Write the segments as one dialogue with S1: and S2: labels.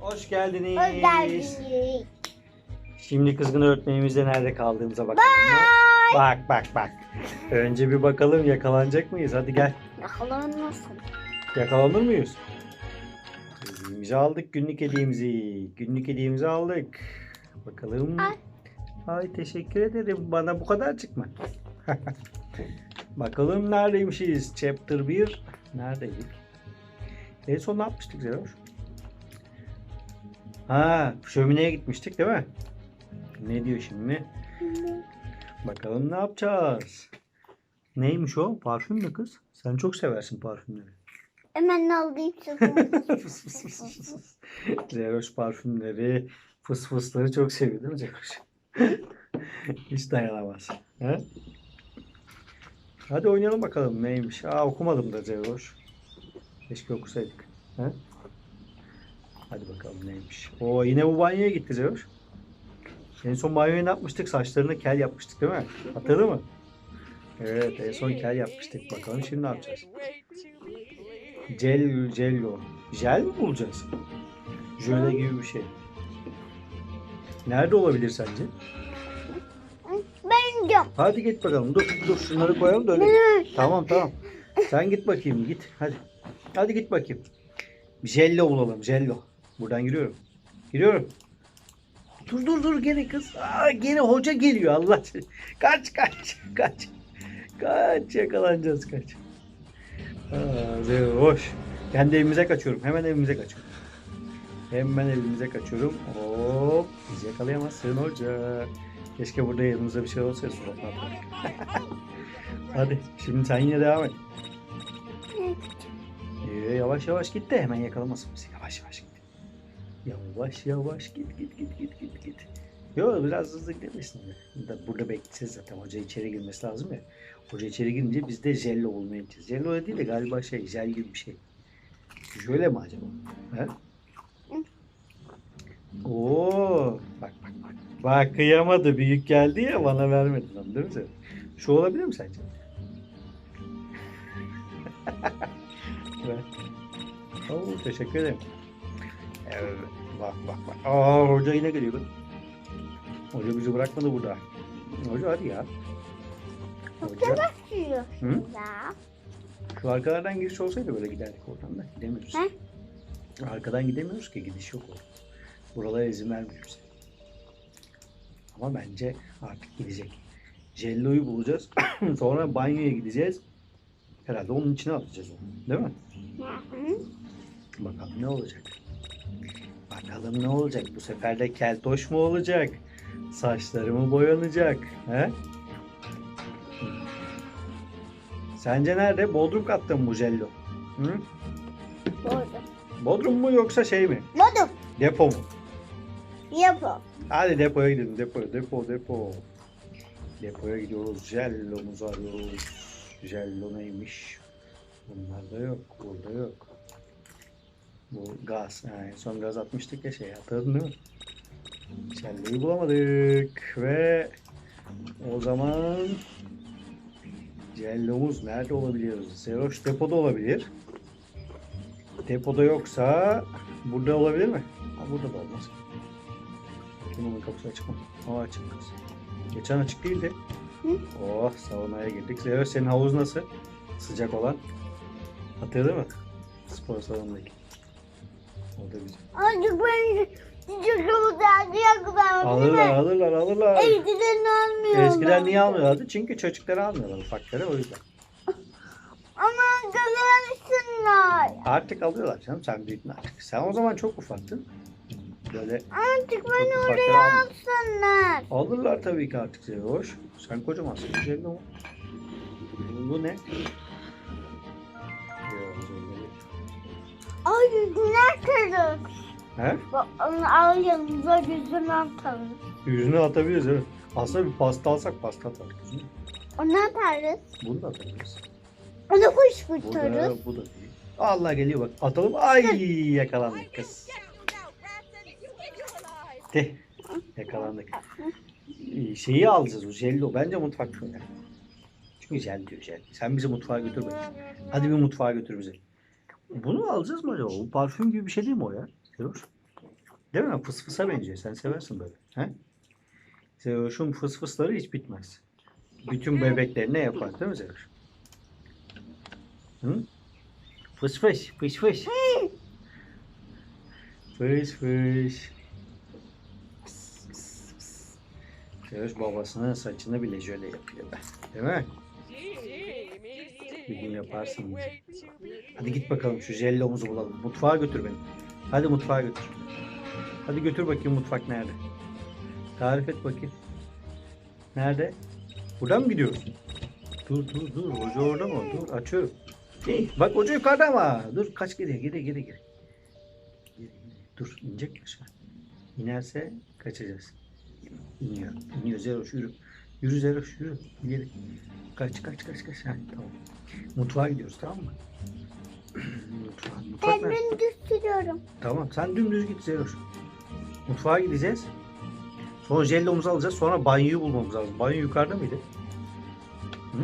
S1: Hoş geldiniz.
S2: Hoş geldiniz.
S1: Şimdi kızgın öğretmenimizde nerede kaldığımıza bakalım. Bak bak bak. Önce bir bakalım yakalanacak mıyız? Hadi gel.
S2: Yakalanmasın.
S1: Yakalanır mıyız? Hediyemizi aldık günlük hediyemizi. Günlük hediyemizi aldık. Bakalım.
S2: Ay.
S1: Ay teşekkür ederim. Bana bu kadar çıkma. Bakalım neredeymişiz? Chapter 1. Neredeydik? En son ne yapmıştık Zeroş? Ha, şömineye gitmiştik değil mi? Ne diyor şimdi? Bakalım ne yapacağız? Neymiş o? Parfüm mü kız? Sen çok seversin parfümleri.
S2: Hemen alayım
S1: fıs fıs. Zeroş parfümleri, fıs fısları çok seviyor değil mi Zeroş? Hiç dayanamaz. He? Hadi oynayalım bakalım neymiş. Aa okumadım da Zeroş. Keşke okusaydık. He? Hadi bakalım neymiş. Oo yine bu banyoya gitti Zeroş. En son banyoya ne yapmıştık? Saçlarını kel yapmıştık değil mi? Hatırladın mı? Evet en son kel yapmıştık. Bakalım şimdi ne yapacağız? Cel, cello. Jel mi bulacağız? Jöle gibi bir şey. Nerede olabilir sence?
S2: ben gidiyorum.
S1: Hadi git bakalım. Dur, dur şunları koyalım da öyle. Tamam, tamam. Sen git bakayım, git. Hadi. Hadi git bakayım. Jello bulalım, jello. Buradan giriyorum. Giriyorum. Dur dur dur gene kız. Aa, gene hoca geliyor Allah. Kaç kaç kaç. Kaç yakalanacağız kaç. Aa, hoş. Kendi evimize kaçıyorum. Hemen evimize kaçıyorum. Hemen evimize kaçıyorum. Hop. Bizi yakalayamazsın hoca. Keşke burada yanımızda bir şey olsa ya suratına. Hadi şimdi sen yine devam et. Ee, yavaş yavaş git de hemen yakalamasın bizi. Yavaş yavaş git. Yavaş yavaş git git git git git git. Yo biraz hızlı gidebilirsin de. Da Burada bekleyeceğiz zaten. Hoca içeri girmesi lazım ya. Hoca içeri girince biz de jello bulmaya gideceğiz. Jello değil de galiba şey jel gibi bir şey. Şöyle mi acaba? He? Oo, bak bak bak. Bak kıyamadı. Büyük geldi ya bana vermedin onu değil mi sen? Şu olabilir mi sence? Oo, teşekkür ederim. Evet, bak bak bak. Aa, hoca yine geliyor. bak. Hoca bizi bırakmadı burada. Hoca hadi ya. Hoca.
S2: Sürüyorsun da.
S1: Şu arkalardan giriş olsaydı böyle giderdik oradan da. Gidemiyoruz.
S2: He?
S1: Arkadan gidemiyoruz ki gidiş yok orada. Buralara izin vermiyor bize. Ama bence artık gidecek. Jello'yu bulacağız. Sonra banyoya gideceğiz. Herhalde onun içine atacağız onu. Değil mi?
S2: Hı?
S1: Bakalım ne olacak. Bakalım ne olacak. Bu sefer de keltoş mu olacak? Saçları mı boyanacak? He? Sence nerede? Bodrum katta mı bu jello? Hı?
S2: Doğru.
S1: Bodrum mu yoksa şey mi?
S2: Buldum.
S1: Depo mu?
S2: Yapalım.
S1: Hadi depoya gidelim. Depo, depo, depo. Depoya gidiyoruz. Jello'muzu arıyoruz. Jello neymiş? Bunlarda yok. Burada yok. Bu gaz. Ha, en son gaz atmıştık ya şey. Hatırladın değil mi? Jello'yu bulamadık. Ve o zaman Jello'muz nerede olabilir? Zeroş depoda olabilir. Depoda yoksa burada olabilir mi? Ha, burada da olmaz. Bunun kapısı açık mı? O açık. Geçen açık değildi.
S2: Hı?
S1: Oh saunaya girdik. Zeynep senin havuz nasıl? Sıcak olan. Hatırladın mı? Spor salonundaki. O da güzel.
S2: Artık ben çocuğumu da yakaladım.
S1: Alırlar alırlar alırlar.
S2: Eskiden almıyorlar.
S1: Eskiden niye almıyorlardı? Çünkü çocukları almıyorlar ufakları o yüzden.
S2: Ama kazanırsınlar.
S1: Artık alıyorlar canım sen büyüdün artık. Sen o zaman çok ufaktın. Böyle
S2: Artık beni oraya
S1: almıyor.
S2: alsınlar.
S1: alırlar tabii ki artık seni hoş. Sen kocamansın. Güzel o. Bu ne?
S2: Ay yüzüne atarız.
S1: He?
S2: Bak onu al yanımıza yüzüne atarız.
S1: Yüzüne atabiliriz evet. Aslında bir pasta alsak pasta atarız. yüzüne.
S2: Onu atarız.
S1: Bunu da atabiliriz.
S2: Onu kuş
S1: Bu da,
S2: fırtarız.
S1: bu da değil. Allah geliyor bak. Atalım. Ay yakalandık kız. De. Yakalandık. Ee, Şeyi alacağız o jello. Bence mutfak şöyle. Çünkü jel diyor jel. Sen bizi mutfağa götür bakayım. Hadi bir mutfağa götür bizi. Bunu alacağız mı acaba? Bu parfüm gibi bir şey değil mi o ya? Musun? Değil mi? Fısfısa benziyor. Sen seversin böyle. He? Zeroş'un fısfısları hiç bitmez. Bütün bebekler ne yapar değil mi Zeroş? Hı? Fıs fıs, fıs fıs. Fıs fıs. Zeroş babasının saçını bile jöle yapıyor. Değil mi? Bir gün yaparsın. Hadi git bakalım şu jellomuzu bulalım. Mutfağa götür beni. Hadi mutfağa götür. Hadi götür bakayım mutfak nerede? Tarif et bakayım. Nerede? Buradan mı gidiyoruz? Dur dur dur. Hoca orada mı? Dur açıyorum. Hey, bak hoca yukarıda ama. Dur kaç geri geri geri geri. Geri, geri. Dur inecek mi aşağı? İnerse kaçacağız. İniyor. İniyor Zeroş yürü. Yürü Zeroş yürü. İleri. Kaç kaç kaç kaç. Ha, tamam. Mutfağa gidiyoruz tamam mı? Mutfağa. Mutfak
S2: Ben
S1: nerede?
S2: dümdüz sürüyorum.
S1: Tamam sen dümdüz git Zeroş. Mutfağa gideceğiz. Sonra jellomuzu alacağız. Sonra banyoyu bulmamız lazım. Banyo yukarıda mıydı? Hı?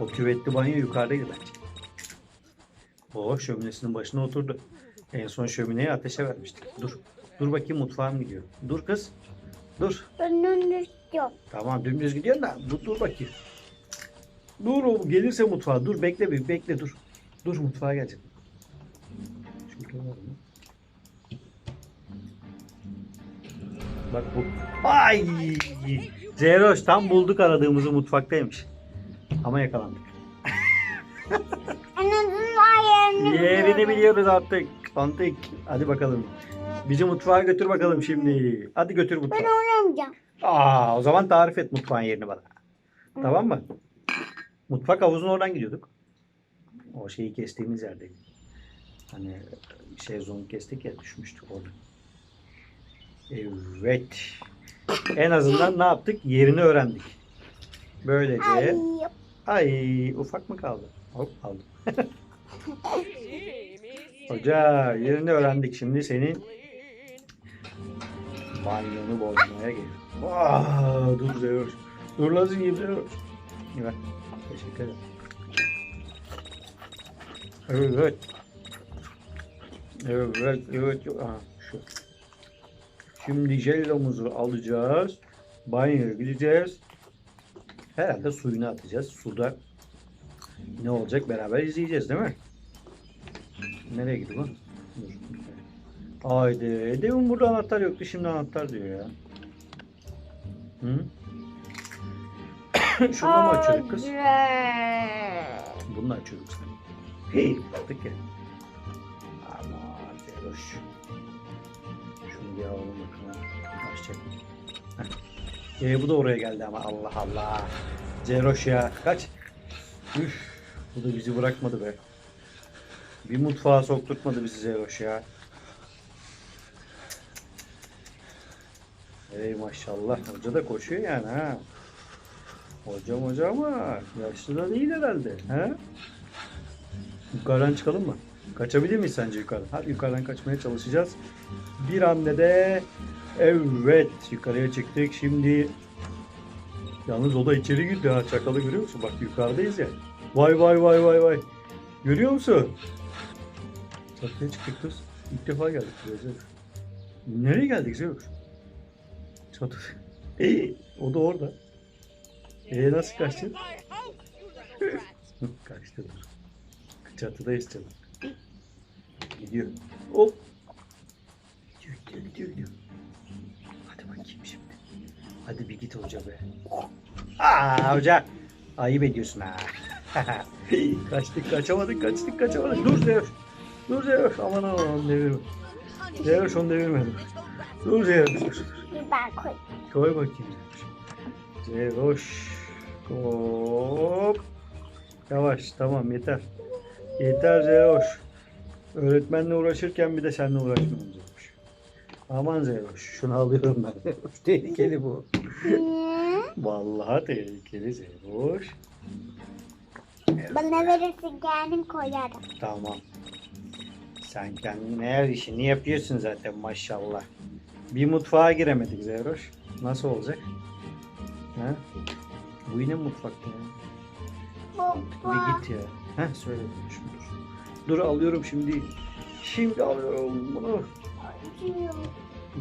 S1: O küvetli banyo yukarıdaydı bence. O şöminesinin başına oturdu. En son şömineyi ateşe vermiştik. Dur. Dur bakayım mutfağım gidiyor. Dur kız. Dur.
S2: Ben dümdüz yok.
S1: Tamam dümdüz gidiyorsun da dur, dur bakayım. Dur o gelirse mutfağa. Dur bekle bir bekle dur. Dur mutfağa gelecek. Şurada var mı? Bak bu. Ay! Zeroş tam bulduk aradığımızı mutfaktaymış. Ama yakalandık.
S2: Yerini
S1: biliyoruz artık. Antik. Hadi bakalım. Bizi mutfağa götür bakalım şimdi. Hadi götür
S2: Ben
S1: mutfağa.
S2: oynamayacağım.
S1: Aa, o zaman tarif et mutfağın yerini bana. Tamam mı? Mutfak havuzun oradan gidiyorduk. O şeyi kestiğimiz yerdeydi. Hani şey zonu kestik ya düşmüştük orada. Evet. En azından ne yaptık? Yerini öğrendik. Böylece.
S2: Ay.
S1: Ay ufak mı kaldı? Hop aldım. Hoca yerini öğrendik. Şimdi senin banyonu bozmaya geliyor. Aa, dur Zeroş. Dur gibi Zeroş. Evet. Teşekkür ederim. Evet. Evet, evet. Aha, şu. Şimdi jellomuzu alacağız. Banyoya gideceğiz. Herhalde suyunu atacağız. Suda ne olacak beraber izleyeceğiz değil mi? Nereye gidiyor lan? Dur. Haydi. Demin burada anahtar yoktu. Şimdi anahtar diyor ya. Hı? Şunu mu açıyorduk kız? Bunu açıyorduk sen. Hey, yaptık ya. Aman Zeroş. Şunu bir alalım bakalım. Açacak. Ee, bu da oraya geldi ama Allah Allah. Zeroş ya. Kaç. Üf. Bu da bizi bırakmadı be. Bir mutfağa sokturtmadı bizi Zeroş ya. Ey maşallah. Hoca da koşuyor yani ha. Hocam hocam ama yaşlı da değil herhalde. He? Yukarıdan çıkalım mı? Kaçabilir miyiz sence yukarıdan? Hadi yukarıdan kaçmaya çalışacağız. Bir hamlede evet yukarıya çıktık. Şimdi yalnız o da içeri girdi ha. Çakalı görüyor musun? Bak yukarıdayız ya. Vay vay vay vay vay. Görüyor musun? Çatıya çıktık kız. İlk defa geldik. Nereye geldik Zeynep? Çatı. O da orada. Ee nasıl kaçtın? Kaçtı. Çatıdayız canım. Gidiyor. Hop. Gidiyor gidiyor gidiyor gidiyor. Hadi bakayım şimdi. Hadi bir git hoca be. Aa hoca. Ayıp ediyorsun ha. kaçtık kaçamadık kaçtık kaçamadık. Dur Zeroş. Dur Zeroş. Aman aman devirme. Zeroş onu devirme. Dur. Dur.
S2: Ben koy.
S1: Koy bakayım Zeroş. Hop. Yavaş tamam yeter. Yeter Zeroş. Öğretmenle uğraşırken bir de seninle uğraşmamız Zeroş. Aman Zeroş. Şunu alıyorum ben. Tehlikeli bu. Vallahi tehlikeli Zeroş.
S2: Bana verirsin kendim koyarım.
S1: Tamam. Sen kendin her işini yapıyorsun zaten maşallah. Bir mutfağa giremedik Zeroş. Nasıl olacak? Ha? Bu yine mutfakta ya.
S2: Baba.
S1: Bir git ya. Heh söyle şunu dur. Dur alıyorum şimdi. Şimdi alıyorum bunu.
S2: acıyor.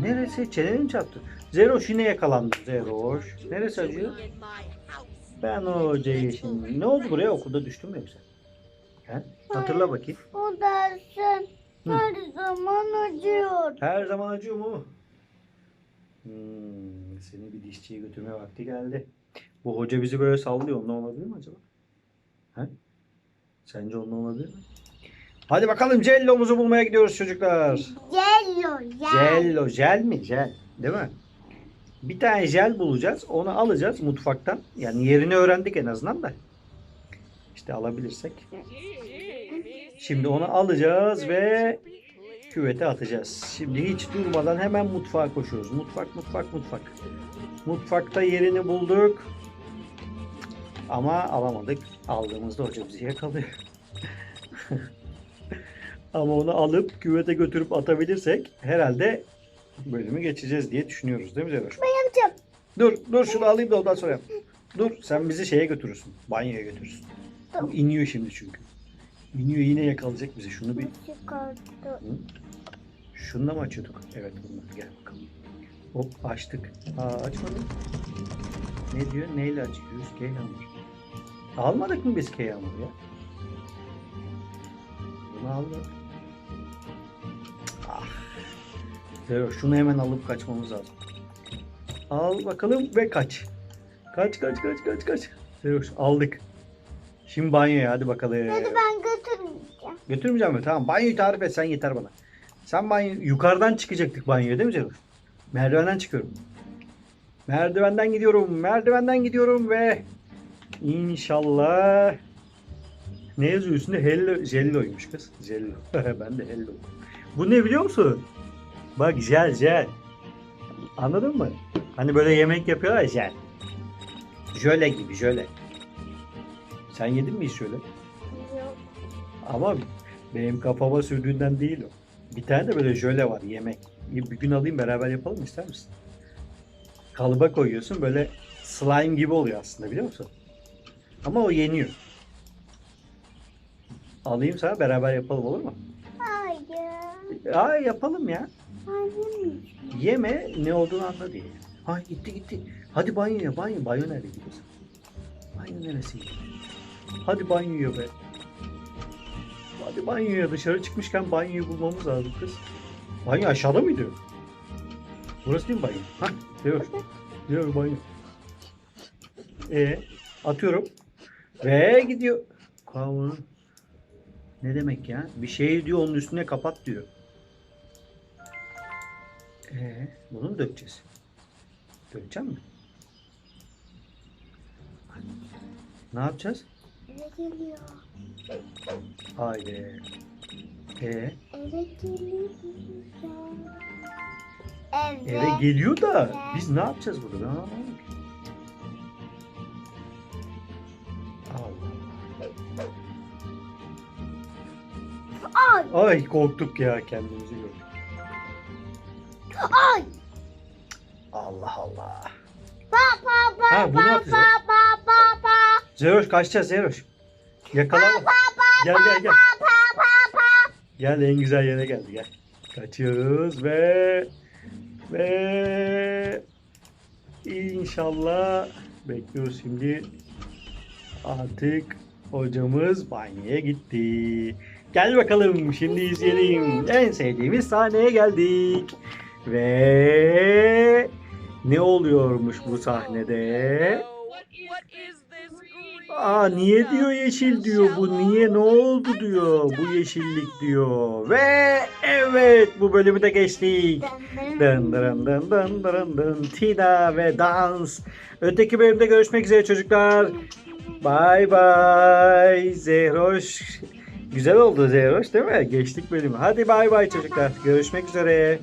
S1: Neresi? Çeneni mi çarptı? Zeroş yine yakalandı. Zeroş. Neresi acıyor? Ben o hocayı şimdi... Ne oldu buraya? Okulda düştün mü yoksa? He? Hatırla bakayım.
S2: O dersin
S1: Hı.
S2: her zaman acıyor.
S1: Her zaman acıyor mu? Hmm, seni bir dişçiye götürme vakti geldi. Bu hoca bizi böyle sallıyor. Ondan olabilir mi acaba? He? Sence ondan olabilir mi? Hadi bakalım cellomuzu bulmaya gidiyoruz çocuklar.
S2: Jello, jel.
S1: Jello, jel mi? Jel. Değil mi? Bir tane jel bulacağız. Onu alacağız mutfaktan. Yani yerini öğrendik en azından da. İşte alabilirsek. Şimdi onu alacağız ve küvete atacağız. Şimdi hiç durmadan hemen mutfağa koşuyoruz. Mutfak, mutfak, mutfak. Mutfakta yerini bulduk. Ama alamadık. Aldığımızda hoca bizi yakalıyor. Ama onu alıp küvete götürüp atabilirsek herhalde bölümü geçeceğiz diye düşünüyoruz değil mi Zeynoş?
S2: Ben yapacağım.
S1: Dur, dur şunu alayım da ondan sonra yap. Dur, sen bizi şeye götürürsün. Banyoya götürürsün.
S2: Tamam.
S1: Bu iniyor şimdi çünkü. İniyor yine yakalayacak bizi. Şunu bir
S2: Çıkardı.
S1: Şununla mı açıyorduk? Evet bununla. Gel bakalım. Hop açtık. Aa açmadık. Ne diyor? Neyle açıyoruz? K hamur. Almadık mı biz K hamuru ya? Bunu aldık. Ah. Zero, şunu hemen alıp kaçmamız lazım. Al bakalım ve kaç. Kaç kaç kaç kaç kaç. Zero, aldık. Şimdi banyoya hadi bakalım.
S2: Hadi ben götürmeyeceğim.
S1: Götürmeyeceğim mi? Tamam banyoyu tarif et sen yeter bana. Sen banyo yukarıdan çıkacaktık banyoya değil mi Cevher? Merdivenden çıkıyorum. Merdivenden gidiyorum. Merdivenden gidiyorum ve inşallah ne yazıyor üstünde? Hello, jelloymuş kız. Jello. ben de hello. Bu ne biliyor musun? Bak jel jel. Anladın mı? Hani böyle yemek yapıyorlar ya jel. Jöle gibi jöle. Sen yedin mi hiç şöyle?
S2: Yok.
S1: Ama benim kafama sürdüğünden değil o. Bir tane de böyle jöle var yemek. Bir gün alayım beraber yapalım ister misin? Kalıba koyuyorsun böyle slime gibi oluyor aslında biliyor musun? Ama o yeniyor. Alayım sana beraber yapalım olur mu?
S2: Hayır.
S1: Aa yapalım ya.
S2: Hayır.
S1: Yeme ne olduğunu anla diye. Ay gitti gitti. Hadi banyoya banyo. Banyo nerede gidiyorsun? Banyo neresi? Hadi banyoya be. Hadi banyoya dışarı çıkmışken banyoyu bulmamız lazım kız. Banyo aşağıda mıydı? Burası değil mi banyo? Hah diyor. Diyor banyo. E atıyorum. Ve gidiyor. Kavun. Ne demek ya? Bir şey diyor onun üstüne kapat diyor. Ee, bunu mu dökeceğiz? Dökeceğim mi? Ne yapacağız?
S2: Eve geliyor.
S1: Haydi. Ee,
S2: Eve geliyor. Eve.
S1: eve geliyor da biz ne yapacağız burada? Ben anlamadım.
S2: Ay.
S1: Ay korktuk ya kendimizi gördük.
S2: Ay.
S1: Allah Allah.
S2: Pa pa pa
S1: Ha,
S2: pa
S1: Zeroş kaçacağız Zeroş. Yakalama. Gel gel gel.
S2: Pa pa pa.
S1: Gel en güzel yere geldi gel. Kaçıyoruz ve ve inşallah bekliyoruz şimdi. Artık hocamız banyoya gitti. Gel bakalım şimdi izleyelim. En sevdiğimiz sahneye geldik. Ve ne oluyormuş bu sahnede? Aa niye diyor yeşil diyor bu niye ne oldu diyor bu yeşillik diyor ve evet bu bölümü de geçtik. Dın dın dın dın dın dın Tina ve dans. Öteki bölümde görüşmek üzere çocuklar. Bay bay Zehroş. Güzel oldu Zehroş değil mi? Geçtik bölümü. Hadi bay bay çocuklar. Görüşmek üzere.